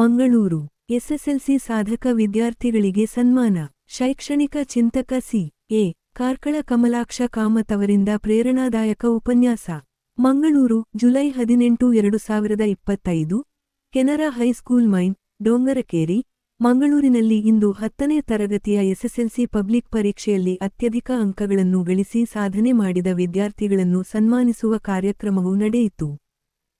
Mangaluru, SSLC ಸಾಧಕ ವಿದ್ಯಾರ್ಥಿಗಳಿಗೆ ಸನ್ಮಾನ, ಶೈಕ್ಷಣಿಕ ಚಿಂತಕ ಸಿ. ಎ. ಕಾರ್ಕಳ ಕಮಲಾಕ್ಷ ಕಾಮತ್ ಅವರಿಂದ ಪ್ರೇರಣಾದಾಯಕ ಉಪನ್ಯಾಸ. ಮಂಗಳೂರು, ಜುಲೈ ಹದಿನೆಂಟು, ಎರಡು ಸಾವಿರದ ಇಪ್ಪತ್ತೈದು, ಕೆನರಾ ಹೈಸ್ಕೂಲ್ ಮೈನ್, ಡೋಂಗರಕೇರಿ, ಮಂಗಳೂರಿನಲ್ಲಿ ಇಂದು ಹತ್ತನೇ ತರಗತಿಯ ಎಸ್ಎಸ್ಎಲ್ಸಿ ಪಬ್ಲಿಕ್ ಪರೀಕ್ಷೆಯಲ್ಲಿ ಅತ್ಯಧಿಕ ಅಂಕಗಳನ್ನು ಗಳಿಸಿ ಸಾಧನೆ ಮಾಡಿದ ವಿದ್ಯಾರ್ಥಿಗಳನ್ನು ಸನ್ಮಾನಿಸುವ ಕಾರ್ಯಕ್ರಮವು ನಡೆಯಿತು.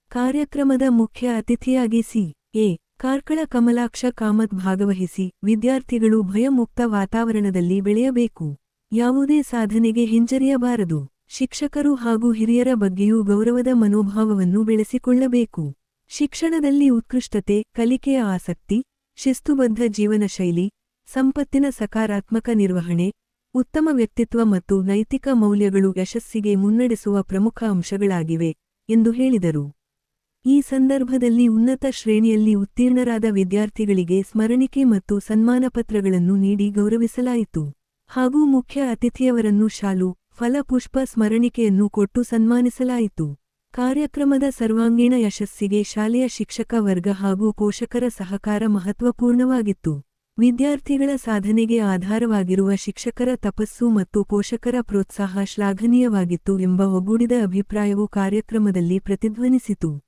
ಕಾರ್ಯಕ್ರಮದ ಮುಖ್ಯ ಅತಿಥಿಯಾಗಿ ಸಿ. ಎ. ಕಾರ್ಕಳ ಕಮಲಾಕ್ಷ ಕಾಮತ್ ಭಾಗವಹಿಸಿ ವಿದ್ಯಾರ್ಥಿಗಳು ಭಯಮುಕ್ತ ವಾತಾವರಣದಲ್ಲಿ ಬೆಳೆಯಬೇಕು. ಯಾವುದೇ ಸಾಧನೆಗೆ ಹಿಂಜರಿಯಬಾರದು. ಶಿಕ್ಷಕರು ಹಾಗೂ ಹಿರಿಯರ ಬಗ್ಗೆಯೂ ಗೌರವದ ಮನೋಭಾವವನ್ನು ಬೆಳೆಸಿಕೊಳ್ಳಬೇಕು. ಶಿಕ್ಷಣದಲ್ಲಿ ಉತ್ಕೃಷ್ಟತೆ, ಕಲಿಕೆಯ ಆಸಕ್ತಿ, ಶಿಸ್ತುಬದ್ಧ ಜೀವನ ಶೈಲಿ, ಸಂಪತ್ತಿನ ಸಕಾರಾತ್ಮಕ ನಿರ್ವಹಣೆ, ಉತ್ತಮ ವ್ಯಕ್ತಿತ್ವ ಮತ್ತು ನೈತಿಕ ಮೌಲ್ಯಗಳು ಯಶಸ್ಸಿಗೆ ಮುನ್ನಡೆಸುವ ಪ್ರಮುಖ ಅಂಶಗಳಾಗಿವೆ ಎಂದು ಹೇಳಿದರು. ಈ ಸಂದರ್ಭದಲ್ಲಿ ಉನ್ನತ ಶ್ರೇಣಿಯಲ್ಲಿ ಉತ್ತೀರ್ಣರಾದ ವಿದ್ಯಾರ್ಥಿಗಳಿಗೆ ಸ್ಮರಣಿಕೆ ಮತ್ತು ಸನ್ಮಾನಪತ್ರಗಳನ್ನು ನೀಡಿ ಗೌರವಿಸಲಾಯಿತು. ಹಾಗೂ ಮುಖ್ಯ ಅತಿಥಿಯವರನ್ನು ಶಾಲು ಫಲಪುಷ್ಪ ಸ್ಮರಣಿಕೆಯನ್ನು ಕೊಟ್ಟು ಸನ್ಮಾನಿಸಲಾಯಿತು. ಕಾರ್ಯಕ್ರಮದ ಸರ್ವಾಂಗೀಣ ಯಶಸ್ಸಿಗೆ ಶಾಲೆಯ ಶಿಕ್ಷಕ ವರ್ಗ ಹಾಗೂ ಪೋಷಕರ ಸಹಕಾರ ಮಹತ್ವಪೂರ್ಣವಾಗಿತ್ತು. ವಿದ್ಯಾರ್ಥಿಗಳ ಸಾಧನೆಗೆ ಆಧಾರವಾಗಿರುವ ಶಿಕ್ಷಕರ ತಪಸ್ಸು ಮತ್ತು ಪೋಷಕರ ಪ್ರೋತ್ಸಾಹ ಶ್ಲಾಘನೀಯವಾಗಿತ್ತು ಎಂಬ ಒಗ್ಗೂಡಿದ ಅಭಿಪ್ರಾಯವು ಕಾರ್ಯಕ್ರಮದಲ್ಲಿ ಪ್ರತಿಧ್ವನಿಸಿತು.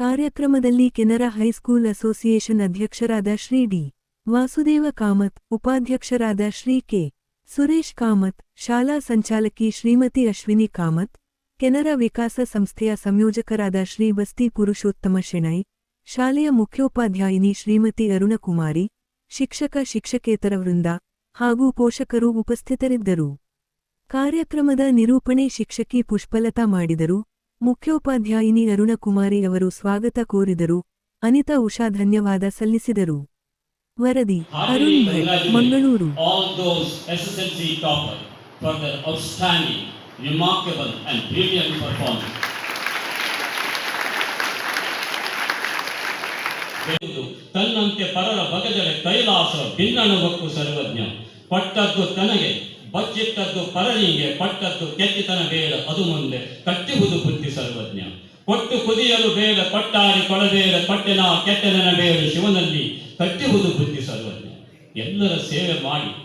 ಕಾರ್ಯಕ್ರಮದಲ್ಲಿ ಕೆನರಾ ಹೈಸ್ಕೂಲ್ ಅಸೋಸಿಯೇಷನ್ ಅಧ್ಯಕ್ಷರಾದ ಶ್ರೀ ಡಿ. ವಾಸುದೇವ ಕಾಮತ್, ಉಪಾಧ್ಯಕ್ಷರಾದ ಶ್ರೀ ಕೆ. ಸುರೇಶ್ ಕಾಮತ್, ಶಾಲಾ ಸಂಚಾಲಕಿ ಶ್ರೀಮತಿ ಅಶ್ವಿನಿ ಕಾಮತ್, ಕೆನರಾ ವಿಕಾಸ ಸಂಸ್ಥೆಯ ಸಂಯೋಜಕರಾದ ಶ್ರೀ ಬಸ್ತಿ ಪುರುಷೋತ್ತಮ ಶೆಣೈ, ಶಾಲೆಯ ಮುಖ್ಯೋಪಾಧ್ಯಾಯಿನಿ ಶ್ರೀಮತಿ ಅರುಣಕುಮಾರಿ, ಶಿಕ್ಷಕ ಶಿಕ್ಷಕೇತರ ವೃಂದ ಹಾಗೂ ಪೋಷಕರು ಉಪಸ್ಥಿತರಿದ್ದರು. ಕಾರ್ಯಕ್ರಮದ ನಿರೂಪಣೆ ಶಿಕ್ಷಕಿ ಪುಷ್ಪಲತಾ ಮಾಡಿದರು. ಮುಖ್ಯೋಪಾಧ್ಯಾಯಿನಿ ಅರುಣಕುಮಾರಿ ಅವರು ಸ್ವಾಗತ ಕೋರಿದರು. ಅನಿತಾ ಉಷಾ ಧನ್ಯವಾದ ಸಲ್ಲಿಸಿದರು. ವರದಿ Arun Bhat Mangaluru. Those SSLC toppers for outstanding, remarkable and brilliant performance. ಹೇಳುವುದು, ತನ್ನಂತೆ ಪರರ ಬಗೆದರೆ ಕೈಲಾಸ ಭಿನ್ನಣವಕ್ಕೂ ಸರ್ವಜ್ಞ. ಪಟ್ಟದ್ದು ತನಗೆ ಬಚ್ಚಿಟ್ಟದ್ದು ಪರನಿಗೆ, ಪಟ್ಟದ್ದು ಕೆಚ್ಚಿತನ ಬೇಡ, ಅದು ಮುಂದೆ ಕಟ್ಟುವುದು ಬುದ್ಧಿ ಸರ್ವಜ್ಞ. ಕೊಟ್ಟು ಕುದಿಯಲು ಬೇಡ, ಪಟ್ಟಾರಿ ಕೊಡಬೇಡ ಪಟ್ಟೆನ ಕೆಟ್ಟದನ ಬೇಡ, ಶಿವನಲ್ಲಿ ಕಟ್ಟುವುದು ಬುದ್ಧಿ ಸರ್ವಜ್ಞ. ಎಲ್ಲರ ಸೇವೆ ಮಾಡಿ